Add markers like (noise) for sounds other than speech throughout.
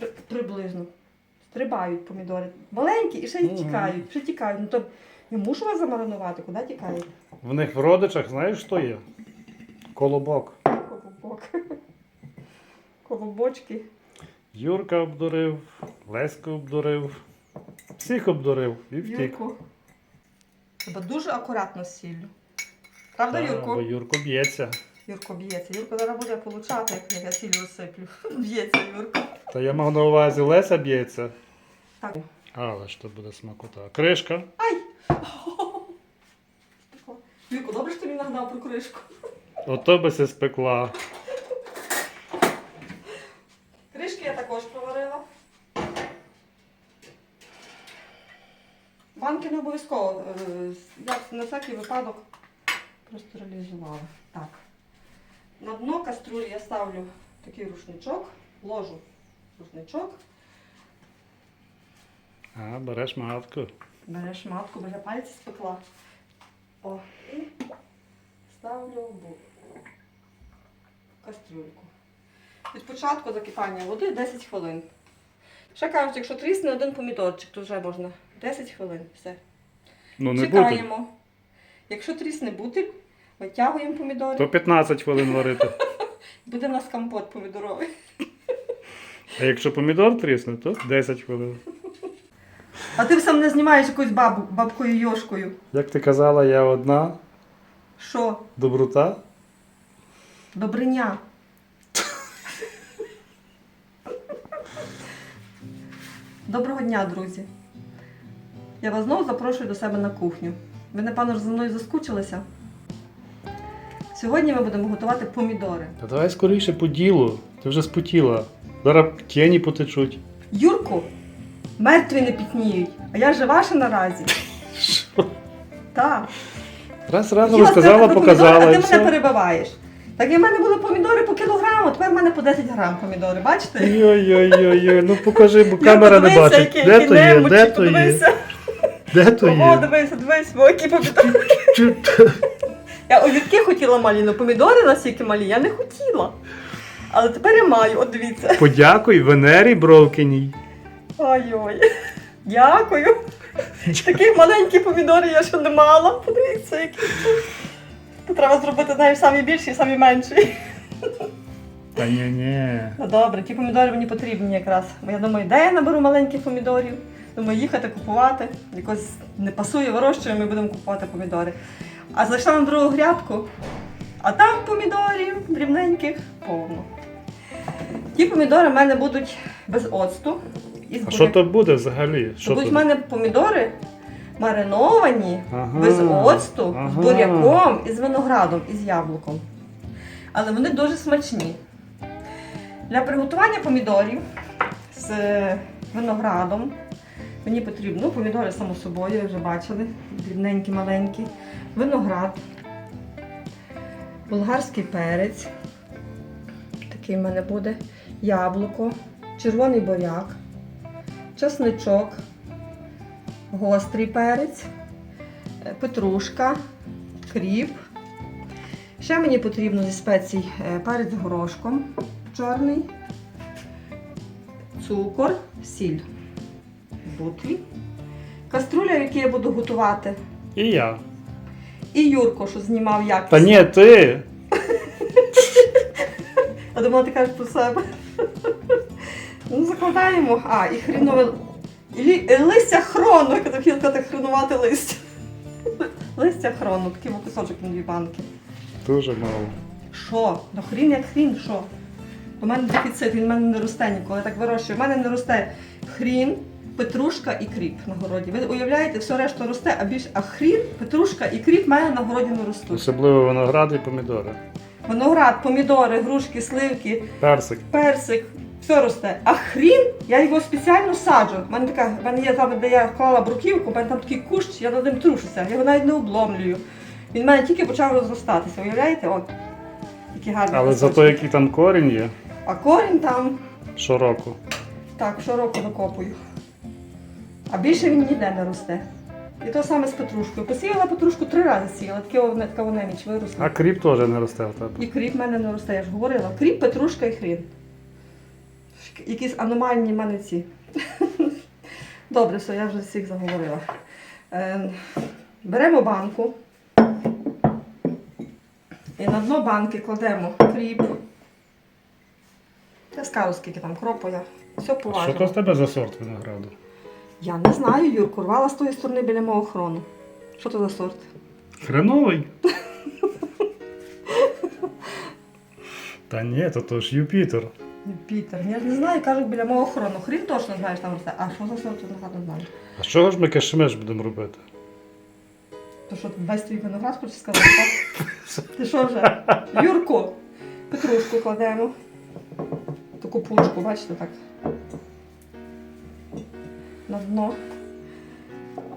При- приблизно. Стрибають помідори. Маленькі і ще й тікають. Ще тікають. Ну то я мушу вас замаринувати, куди тікають? В них в родичах, знаєш, що є? Колобок. Колобок. (laughs) Колобочки. Юрка обдурив, Леську обдурив, всіх обдурив і втік. Юрку. Треба дуже акуратно з сіллю. Правда, Та, Юрку? Бо Юрко б'ється. Юрко б'ється. Юрко зараз буде получати, як я сіллю розсиплю. (laughs) Б'ється Юрко. Та я мав на увазі Леся б'ється. Так. Але ж то буде смакота. Кришка. Ай! (laughs) Юрко, добре, що ти мені нагадав про кришку. (laughs) Ото би се спекла. Кришки я також проварила. Банки не обов'язково. е, Я на всякий випадок простерилізувала. Так. На дно каструлі я ставлю такий рушничок, ложу рушничок, А, береш матку. береш матку, бо я пальці спекла. О, і ставлю в кастрюльку. Від початку закипання води 10 хвилин. Ще кажуть, якщо трісне один помідорчик, то вже можна 10 хвилин. Все. Ну не. Чекаємо. Якщо трісне бутиль, витягуємо помідори. То 15 хвилин варити. (laughs) Буде в нас компот помідоровий. А якщо помідор трісне, то 10 хвилин. А ти сам не знімаєш якоюсь бабу, бабкою йошкою. Як ти казала, я одна Що? доброта. Добриня. Доброго дня, друзі. Я вас знову запрошую до себе на кухню. Ви, напевно, за мною заскучилися. Сьогодні ми будемо готувати помідори. Та давай скоріше по ділу. Ти вже спотіла. Зараз тіні потечуть. Юрку, мертві не пітніють, а я жива ще наразі. Що? Так. Раз разом Хотіла розказала, сказати про показала. помідори, і а ти мене перебиваєш. Так і в мене були помідори по кілограму, тепер в мене по 10 грам помідори, бачите? Ой-ой-ой, ну покажи, бо камера не бачить. який- Де який то є? немочі, Де то є? подивися. Де то О, є? дивися, дивись, о, які помідори. Я огірки хотіла малі, але помідори настільки малі, я не хотіла. Але тепер я маю, от дивіться. Подякуй Венері Бровкіній. Ой-ой. Дякую. Таких маленьких помідорів я ще не мала. Подивіться, які. Тут треба зробити, знаєш, самі більші і самі менші. Та ні, ні. Ну добре, ті помідори мені потрібні якраз. Я думаю, де я наберу маленьких помідорів? Думаю, їхати купувати. Якось не пасує, вирощуємо і будемо купувати помідори. А зайшла на другу грядку, а там помідорів дрібненьких повно. Ті помідори в мене будуть без оцту. І А що то буде взагалі? Що будуть в мене помідори мариновані Ага, без оцту, ага. з буряком і з виноградом, і з яблуком. Але вони дуже смачні. Для приготування помідорів з виноградом мені потрібно ну, помідори, само собою, ви вже бачили, дрібненькі, маленькі, виноград, болгарський перець, такий в мене буде, яблуко, червоний буряк, чесничок, гострий перець, е, петрушка, кріп. Ще мені потрібно зі спецій е, перець горошком чорний, цукор, сіль, бутлі, каструля, в я буду готувати, І я. І Юрко, що знімав якість. Та ні, ти. (laughs) Я думала, ти кажеш про себе. Ну, закладаємо. А, і хрінове. І лі- е, листя хрону, як хотіла сказати, хренувати листя. Листя хрону, такий кусочок на дві банки. Дуже мало. Що? Ну хрін як хрін, що? У мене дефіцит, він в мене не росте ніколи. Я так вирощую. У мене не росте хрін, петрушка і кріп на городі. Ви уявляєте, все решта росте, а більше а хрін, петрушка і кріп в мене на городі не ростуть. Особливо виноград і помідори. Виноград, помідори, грушки, сливки, Персик. персик, все росте. А хрін, я його спеціально саджу. У мене така, в мене є там, де я клала бруківку, у мене там такий кущ, я над ним трушуся, я його навіть не обломлюю. Він в мене тільки почав розростатися, уявляєте? От. Який гарний. Але кусочок. зато який там корінь є А корінь там, щороку. так, щороку викопую. А більше він ніде не росте. І то саме з петрушкою. Посіяла петрушку три рази сіяла, таке вона- така вона ніч виросла. А кріп теж не росте в тебе. І кріп в мене не росте, я ж говорила. Кріп, петрушка і хрін. Якісь аномальні в мене ці. (laughs) Добре, все, я вже всіх заговорила. Е, беремо банку. І на дно банки кладемо кріп. Я скажу, скільки там кропу я. Все Що то поважно. в тебе за сорт винограду? Я не знаю, Юрку, рвала з тої сторони біля мого хрону. Що то за сорт? Хреновий? (laughs) Та ні, то то ж Юпітер. Юпітер. Я ж не знаю, кажуть, біля мого хрону. Хрін точно знаєш там росте. А що за сорт, не знаю. А з чого ж ми кишмиш будемо робити? То що, весь твій виноград хочеш сказати, так? (laughs) Ти що вже? Юрку, петрушку кладемо. Таку пучку, бачите, так. На дно.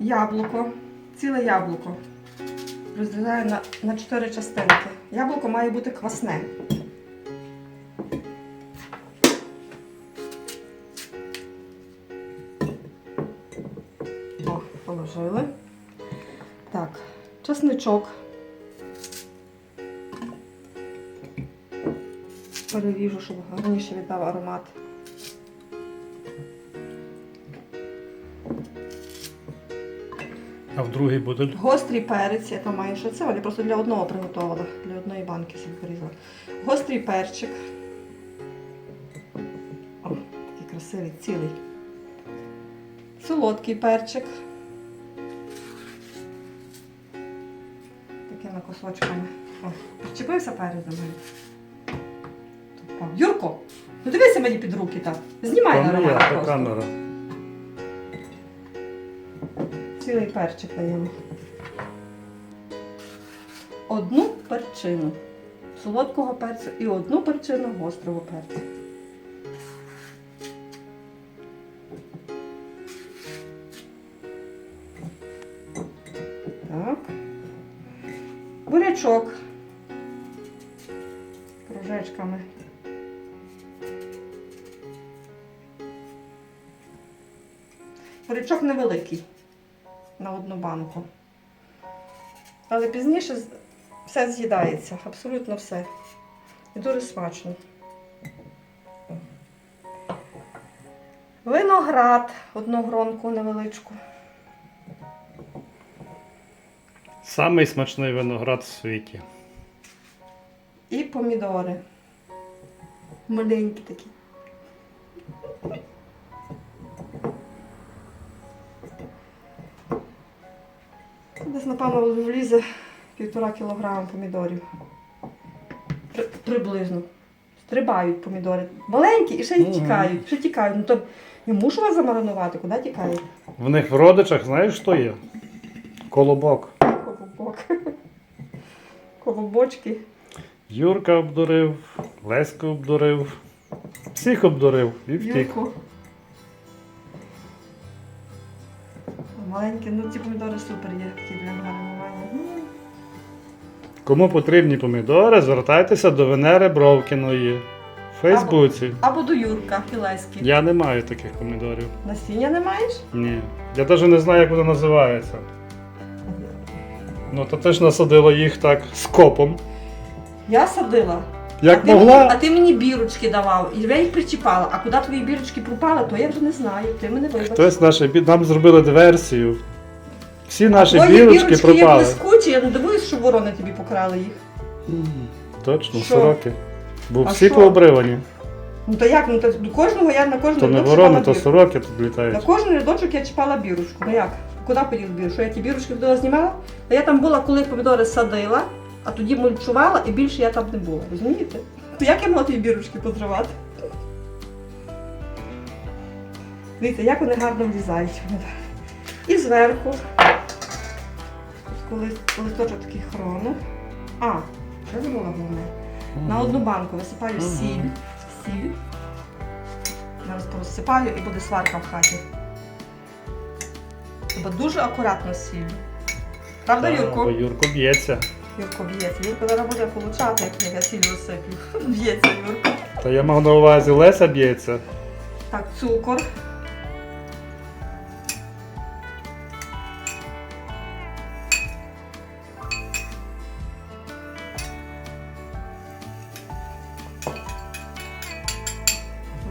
Яблуко. Ціле яблуко. Розрізаю на, на 4 частинки. Яблуко має бути квасне. О, положили. Так, чесничок. Перевіжу, щоб гарніше віддав аромат. А в другий буде. Гострий перець, я там маю ще це, але просто для одного приготувала, для одної банки собі порізала. Гострий перчик. О, такий красивий, цілий. Солодкий перчик. Такими кусочками. О, причепився перець до мене. Юрко, ну дивися мені під руки так. Знімай то просто. камера. Цілий перчик даємо. Одну перчину солодкого перцю і одну перчину гострого перцю. Так. Бурячок. Кружечками. Бурячок невеликий одну банку. Але пізніше все з'їдається, абсолютно все. І дуже смачно. Виноград, одну гронку невеличку. Самий смачний виноград в світі. І помідори. Маленькі такі. Десь, напевно, влізе півтора кілограма помідорів. При- приблизно. Стрибають помідори. Маленькі і ще й тікають. Ще тікають. Ну то я мушу вас замаринувати, куди тікають? В них в родичах, знаєш, що є? Колобок. Колобок. (laughs) Колобочки. Юрка обдурив, Леська обдурив, всіх обдурив і втік. Юрку. Маленькі, ну ці помідори супер є такі для маринування. Ну, Кому потрібні помідори, звертайтеся до Венери Бровкіної в Фейсбуці. Або до Юрка Філеськи. Я не маю таких помідорів. Насіння не маєш? Ні. Я навіть не знаю, як воно називається. Ну, то ти ж насадила їх так скопом. Я садила. Як а ти, могла. Мені, а ти мені бірочки давав, і я їх причіпала. А куди твої бірочки пропали, то я вже не знаю. Ти мене вибач. Хтось наші бі- нам зробили диверсію. Всі наші Твої бірочки бірочки є блискучі, я не дивуюсь, що ворони тобі покрали їх. Точно, Що? сороки. Бо А всі що? пообривані. Ну то як? Ну то до кожного я на кожну То не ворони, то сороки тут На кожен рядочок я чіпала бірочку. Ну як? Куди поділ бірочку? Я ті бірочки туди знімала? А я там була, коли помідори садила, а тоді мульчувала і більше я там не була. Розумієте? То як я могла ті бірочки позривати? Дивіться, як вони гарно влізають. І зверху, листочок такий хрону. А, що забула головне? На одну банку висипаю сіль. Сіль. Зараз порозсипаю і буде сварка в хаті. Треба дуже акуратно з сіллю. Правда, Юрко? бо Юрко б'ється. Юрко б'ється. Юрко зараз буде получати, як я сіль розсиплю. (laughs) Б'ється Юрко. Та я мав на увазі Леся б'ється. Так, цукор.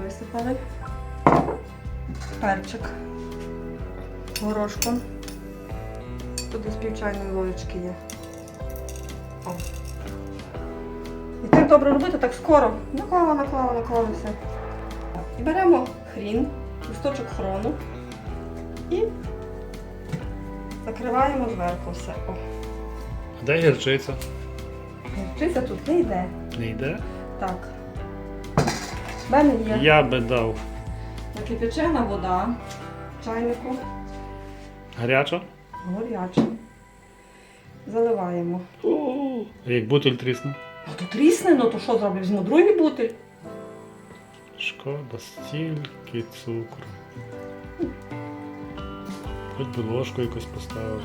Висипали. перчик горошком. Тут десь пів чайної ложечки є. Добре робити, так скоро. Наклала, наклала, наклала все. І беремо хрін, листочок хрону і закриваємо зверху все. О. Де гірчиця? Гірчиця тут не йде. Не йде? Так. В мене є Я би дав. накипячена вода в чайнику, Гаряча? горяча. Заливаємо. О, як бутиль трісне? Ну то трісне, ну то що зроблю? Візьму другий бутиль. Шкода, стільки цукру. Хоч би ложку якось поставив.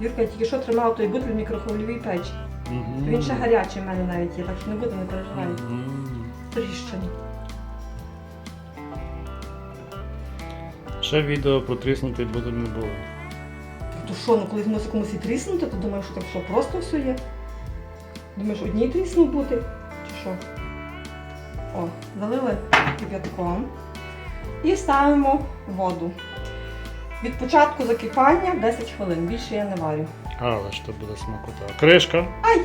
Юрка, я тільки що тримав той бутиль в мікрохвильовій печі. Мгм. Він ще гарячий в мене навіть є, так що не буде, не переживай. Мгм. Тріщини. Ще відео про тріснутий бутиль не було. То що, ну коли змусить комусь і тріснути, то думаєш, що так що просто все є? Думаєш, одній тріснув бути? Чи що? О, залили кип'ятком і ставимо воду. Від початку закипання 10 хвилин. Більше я не варю. Але ж то буде смакота. Кришка. Ай!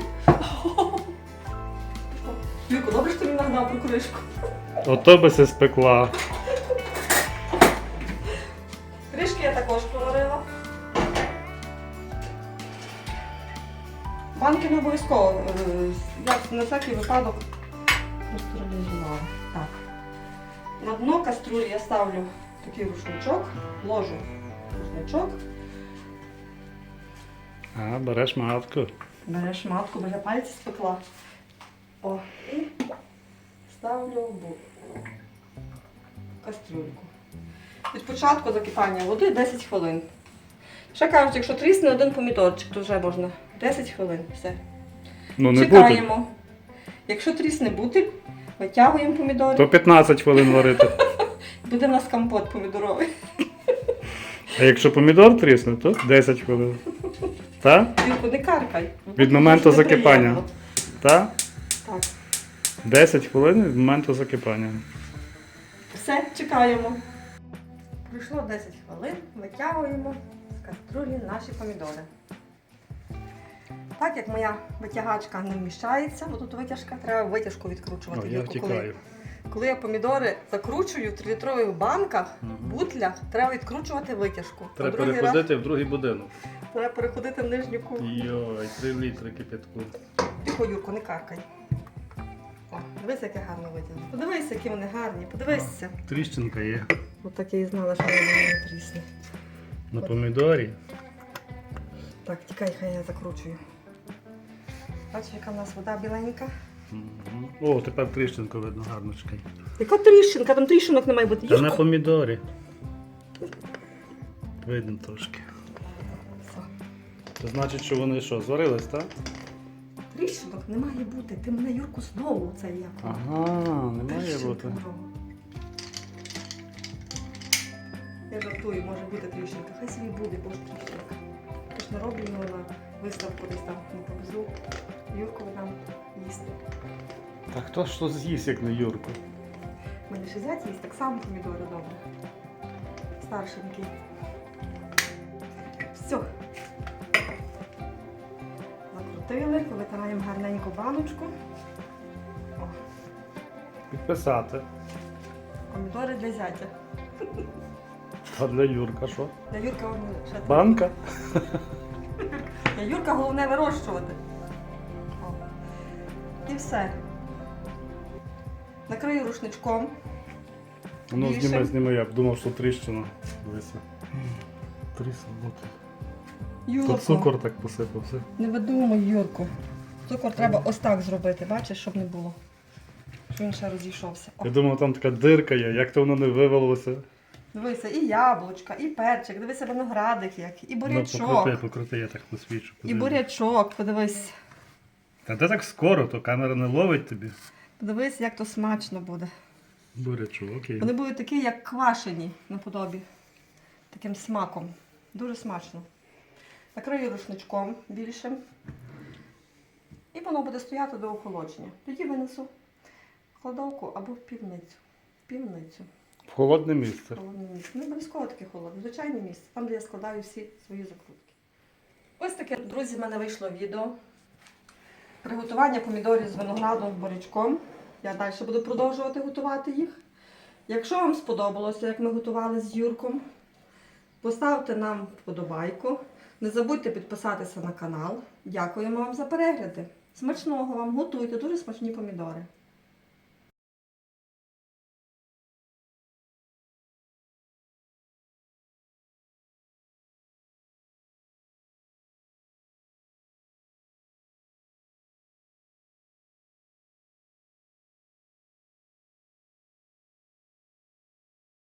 Юрко, добре, що ти мені нагадав про кришку. Ото би се спекла. Банки не обов'язково. е, Я на всякий випадок простерилізувала. Так. На дно каструлі я ставлю такий рушничок, ложу рушничок, А, береш матку. береш матку, бо я пальці спекла. О, і ставлю кастрюльку. Від початку закипання води 10 хвилин. Ще кажуть, якщо трісне один помідорчик, то вже можна 10 хвилин. Все. Ну не бутиль. Чекаємо. Якщо трісне бутиль, витягуємо помідори. То 15 хвилин варити. (laughs) Буде в нас компот помідоровий. А якщо помідор трісне, то 10 хвилин. Та? Юрко, не каркай. Від моменту закипання. неприємно. Та? Так. 10 хвилин від моменту закипання. Все, чекаємо. Пройшло 10 хвилин, витягуємо з каструлі наші помідори. Так як моя витягачка не вміщається, бо тут витяжка, треба витяжку відкручувати. О, я коли, коли я помідори закручую в 3-літрових банках, Мгм. бутлях, треба відкручувати витяжку. Треба другий раз переходити в другий будинок. треба переходити в нижню кухню. Йой, 3 літри кипятку. Тихо, Юрко, не каркай. О, дивись, яке гарно витягнуто. Подивись, які вони гарні, подивися. Тріщинка є. От так я і знала, що вони не трісне. На помідорі. Так, тікай, хай я закручую. Бачиш, яка в нас вода біленька. Мгм. О, тепер тріщинку видно гарно чекай. Яка тріщинка? Там тріщинок не має бути. Та на помідорі. Видно трошки. Все. Це значить, що вони що, зварились, так? Тріщинок не має бути. Ти мене Юрку знову це як. Ага, не має Тріщинка бути. Я жартую, може бути тріщинка. Хай собі буде, бо ж тріщинка. Не роблю на виставку десь там не повезу. Юрку нам їсти. Та хто ж то з'їсть, як не Юрку? У мене ще зять їсть так само помідори добре. Старшенький. Все. Закрутили, витираємо гарненько баночку. О, Підписати. помідори для зятя. А для Юрка що? Для Юрка вони ще Банка? Для Юрка головне вирощувати. О. І все. Накрию рушничком. Ну, Більше? зніми, зніми, я б думав, що тріщина. Дивися. Тріса бути. Юрко, Тут цукор так посипався. не видумуй, Юрку. Цукор треба ось так зробити, бачиш, щоб не було. Щоб він ще розійшовся. О, Я думав, там така дирка є, як то воно не вивалилося. Дивися, і яблучка, і перчик, дивися виноградик як, і Ну, бурячок. покрути, покрути, я так посвічу. І бурячок, подивись. Та де так скоро, то камера не ловить тобі. Подивись, як то смачно буде. Бурячу, окей. Вони будуть такі, як квашені наподобі. Таким смаком. Дуже смачно. Накрию рушничком більшим. І воно буде стояти до охолодження. Тоді винесу в кладовку або в півницю. в півницю. В холодне місце. Холодне. Не обов'язково таке холодне, звичайне місце, там, де я складаю всі свої закрутки. Ось таке, друзі, в мене вийшло відео. Приготування помідорів з виноградом бурячком. Я далі буду продовжувати готувати їх. Якщо вам сподобалося, як ми готували з Юрком, поставте нам вподобайку. Не забудьте підписатися на канал. Дякуємо вам за перегляди. Смачного вам, готуйте дуже смачні помідори.